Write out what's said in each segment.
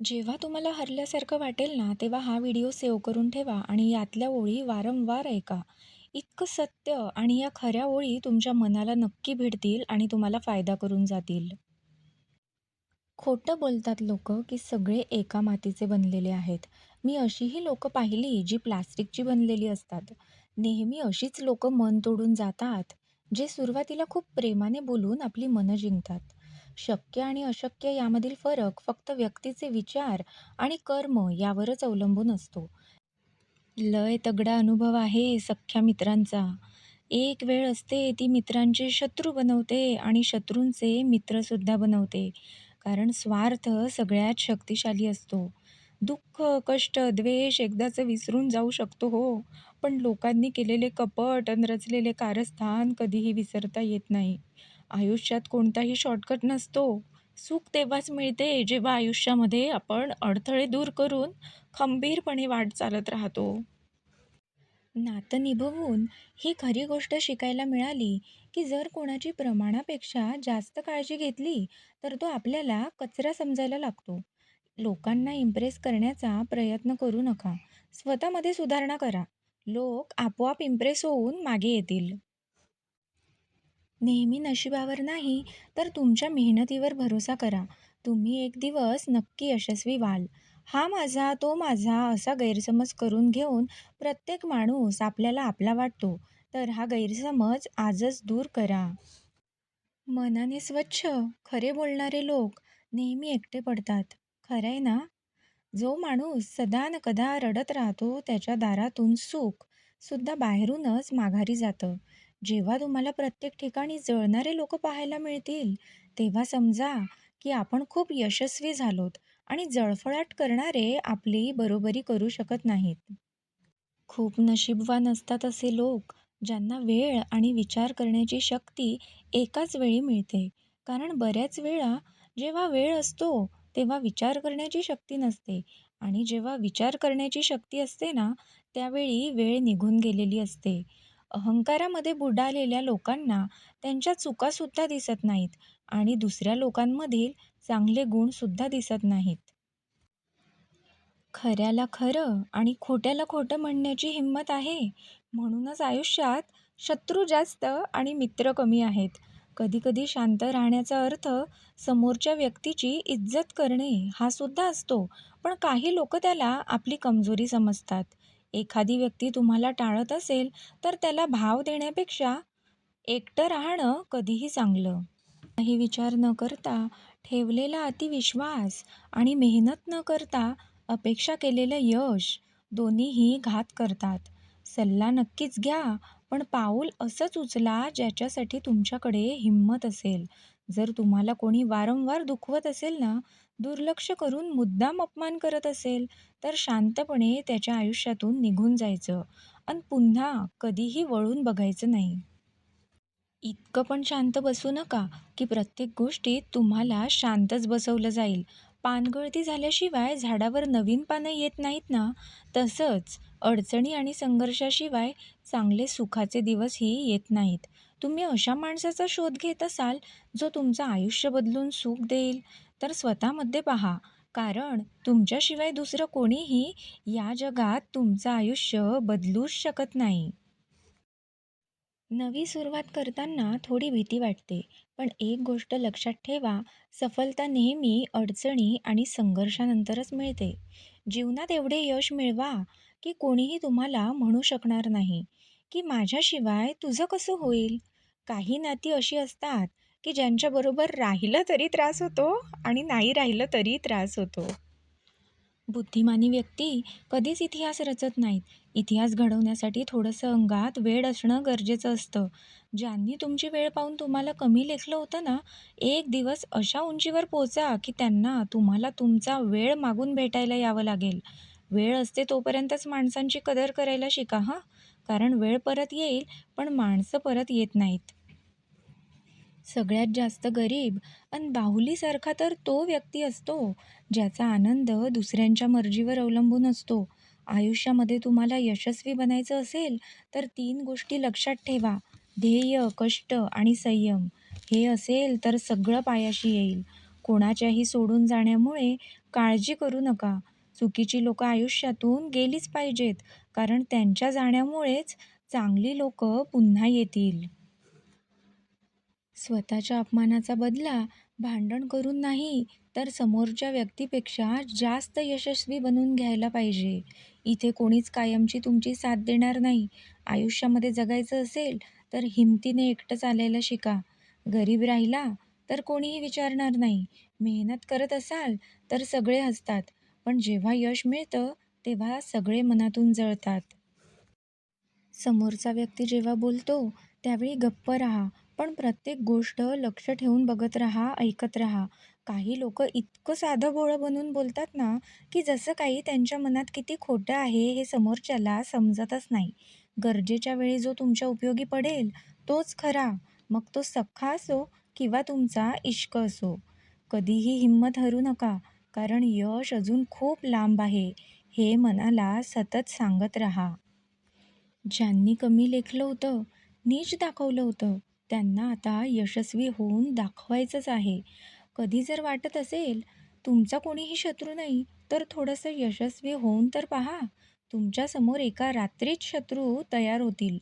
जेव्हा तुम्हाला हरल्यासारखं वाटेल ना, तेव्हा हा व्हिडिओ सेव्ह करून ठेवा आणि यातल्या ओळी वारंवार ऐका. इतकं सत्य आणि या खऱ्या ओळी तुमच्या मनाला नक्की भिडतील आणि तुम्हाला फायदा करून जातील. खोटं बोलतात लोकं, की सगळे एका मातीचे बनलेले आहेत. मी अशीही लोकं पाहिली, जी प्लास्टिकची बनलेली असतात. नेहमी अशीच लोकं मन तोडून जातात, जे सुरुवातीला खूप प्रेमाने बोलून आपली मनं जिंकतात. शक्य आणि अशक्य यामधील फरक फक्त व्यक्तीचे विचार आणि कर्म यावरच अवलंबून असतो. लय तगडा अनुभव आहे सख्ख्या मित्रांचा. एक वेळ असते ती मित्रांचे शत्रू बनवते आणि शत्रूंचे मित्रसुद्धा बनवते. कारण स्वार्थ सगळ्यात शक्तिशाली असतो. दुःख, कष्ट, द्वेष एकदाचं विसरून जाऊ शकतो हो, पण लोकांनी केलेले कपट अन् रचलेले कारस्थान कधीही विसरता येत नाही. आयुष्यात कोणताही शॉर्टकट नसतो. सुख तेव्हाच मिळते, जेव्हा आयुष्यामध्ये आपण अडथळे दूर करून खंबीरपणे वाट चालत राहतो. नातं निभवून ही खरी गोष्ट शिकायला मिळाली, की जर कोणाची प्रमाणापेक्षा जास्त काळजी घेतली, तर तो आपल्याला कचरा समजायला लागतो. लोकांना इम्प्रेस करण्याचा प्रयत्न करू नका. स्वतःमध्ये सुधारणा करा. लोक आपोआप इम्प्रेस होऊन मागे येतील. नेहमी नशिबावर नाही, तर तुमच्या मेहनतीवर भरोसा करा. तुम्ही एक दिवस नक्की यशस्वी व्हाल. हा माझा, तो माझा असा गैरसमज करून घेऊन प्रत्येक माणूस आपल्याला आपला वाटतो, तर हा गैरसमज आजच दूर करा. मनाने स्वच्छ, खरे बोलणारे लोक नेहमी एकटे पडतात. खरंय ना? जो माणूस सदा नकदा कदा रडत राहतो, त्याच्या दारातून सुख सुद्धा बाहेरूनच माघारी जातं. जेव्हा तुम्हाला प्रत्येक ठिकाणी जळणारे लोक पाहायला मिळतील, तेव्हा समजा, की आपण खूप यशस्वी झालोत आणि जळफळाट करणारे आपली बरोबरी करू शकत नाहीत. खूप नशीबवान असतात असे लोक, ज्यांना वेळ आणि विचार करण्याची शक्ती एकाच वेळी मिळते. कारण बऱ्याच वेळा जेव्हा वेळ असतो, तेव्हा विचार करण्याची शक्ती नसते आणि जेव्हा विचार करण्याची शक्ती असते ना, त्यावेळी वेळ निघून गेलेली असते. अहंकारामध्ये बुडालेल्या लोकांना त्यांच्या चुकासुद्धा दिसत नाहीत आणि दुसऱ्या लोकांमधील चांगले गुणसुद्धा दिसत नाहीत. खऱ्याला खरं आणि खोट्याला खोटं म्हणण्याची हिंमत आहे. म्हणूनच आयुष्यात शत्रू जास्त आणि मित्र कमी आहेत. कधीकधी शांत राहण्याचा अर्थ समोरच्या व्यक्तीची इज्जत करणे हा सुद्धा असतो. पण काही लोक त्याला आपली कमजोरी समजतात. एखादी व्यक्ती तुम्हाला टाळत असेल, तर त्याला भाव देण्यापेक्षा एकटं राहणं कधीही चांगलं. काही विचार न करता ठेवलेला अतिविश्वास आणि मेहनत न करता अपेक्षा केलेलं यश दोन्हीही घात करतात. सल्ला नक्कीच घ्या, पण पाऊल असंच उचला ज्याच्यासाठी तुमच्याकडे हिंमत असेल. जर तुम्हाला कोणी वारंवार दुखवत असेल ना, दुर्लक्ष करून मुद्दाम अपमान करत असेल, तर शांतपणे त्याच्या आयुष्यातून निघून जायचं आणि पुन्हा कधीही वळून बघायचं नाही. इतकं पण शांत बसू नका, की प्रत्येक गोष्टीत तुम्हाला शांतच बसवलं जाईल. पानगळती झाल्याशिवाय झाडावर नवीन पानं येत नाहीत ना, तसंच अडचणी आणि संघर्षाशिवाय चांगले सुखाचे दिवसही येत नाहीत. तुम्ही अशा माणसाचा शोध घेत असाल, जो तुमचं आयुष्य बदलून सुख देईल, तर स्वतःमध्ये पहा. कारण तुमच्याशिवाय दुसरं कोणीही या जगात तुमचं आयुष्य बदलूच शकत नाही. नवी सुरुवात करताना थोडी भीती वाटते, पण एक गोष्ट लक्षात ठेवा, सफलता नेहमी अडचणी आणि संघर्षानंतरच मिळते. जीवनात एवढे यश मिळवा, की कोणीही तुम्हाला म्हणू शकणार नाही, की माझ्याशिवाय तुझं कसं होईल? काही नाती अशी असतात, की ज्यांच्याबरोबर राहिलं तरी त्रास होतो आणि नाही राहिलं तरी त्रास होतो. बुद्धिमानी व्यक्ती कधीच इतिहास रचत नाहीत. इतिहास घडवण्यासाठी थोडंसं अंगात वेळ असणं गरजेचं असतं. ज्यांनी तुमची वेळ पाहून तुम्हाला कमी लेखलं होतं ना, एक दिवस अशा उंचीवर पोचा की त्यांना तुम्हाला तुमचा वेळ मागून भेटायला यावं लागेल. वेळ असते तोपर्यंतच माणसांची कदर करायला शिका हां कारण वेळ परत येईल, पण माणसं परत येत नाहीत. सगळ्यात जास्त गरीब अन बाहुलीसारखा तर तो व्यक्ती असतो, ज्याचा आनंद दुसऱ्यांच्या मर्जीवर अवलंबून असतो. आयुष्यामध्ये तुम्हाला यशस्वी बनायचं असेल, तर तीन गोष्टी लक्षात ठेवा. ध्येय, कष्ट आणि संयम. हे असेल तर सगळं पायाशी येईल. कोणाच्याही सोडून जाण्यामुळे काळजी करू नका. चुकीची लोकं आयुष्यातून गेलीच पाहिजेत, कारण त्यांच्या जाण्यामुळेच चांगली लोकं पुन्हा येतील. स्वतःच्या अपमानाचा बदला भांडण करून नाही, तर समोरच्या व्यक्तीपेक्षा जास्त यशस्वी बनून घ्यायला पाहिजे. इथे कोणीच कायमची तुमची साथ देणार नाही. आयुष्यामध्ये जगायचं असेल, तर हिमतीने एकटं चालायला शिका. गरीब राहिला, तर कोणीही विचारणार नाही. मेहनत करत असाल, तर सगळे हसतात. पण जेव्हा यश मिळतं, तेव्हा सगळे मनातून जळतात. समोरचा व्यक्ती जेव्हा बोलतो, त्यावेळी गप्प राहा. पण प्रत्येक गोष्ट लक्ष ठेवून बघत राहा, ऐकत राहा. काही लोक इतकं साधं साधंभोळं बनून बोलतात ना, की जसं काही त्यांच्या मनात किती खोटं आहे हे समोरच्याला समजतच नाही. गरजेच्या वेळी जो तुमच्या उपयोगी पडेल, तोच खरा. मग तो सख्खा असो किंवा तुमचा इश्क असो. कधीही हिंमत हरू नका, कारण यश अजून खूप लांब आहे, हे मनाला सतत सांगत राहा. ज्यांनी कमी लेखलं होतं, नीच दाखवलं होतं, त्यांना आता यशस्वी होऊन दाखवायचंच आहे. कधी जर वाटत असेल, तुमचा कोणीही शत्रू नाही, तर थोडंसं यशस्वी होऊन तर पहा. तुमच्यासमोर एका रात्रीत शत्रू तयार होतील.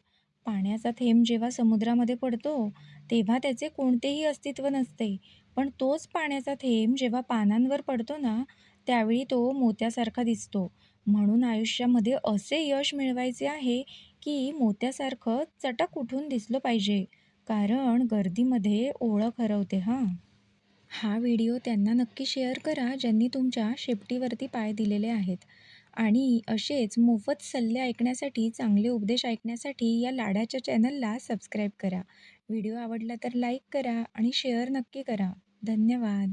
पाण्याचा थेंब जेव्हा समुद्रामध्ये पडतो, तेव्हा त्याचे कोणतेही अस्तित्व नसते. पण तोच पाण्याचा थेंब जेव्हा पानांवर पडतो ना, त्यावेळी तो मोत्यासारखा दिसतो. म्हणून आयुष्यामध्ये असे यश मिळवायचे आहे, की मोत्यासारखं चटक उठून दिसलं पाहिजे. कारण गर्दीमध्ये ओळख हरवते हां. हा व्हिडिओ त्यांना नक्की शेअर करा, ज्यांनी तुमच्या शेपटीवरती पाय दिलेले आहेत. आणि असेच मोफत सल्ले ऐकण्यासाठी, चांगले उपदेश ऐकण्यासाठी या लाडाच्या चॅनलला सबस्क्राईब करा. व्हिडिओ आवडला तर लाईक करा आणि शेअर नक्की करा. धन्यवाद.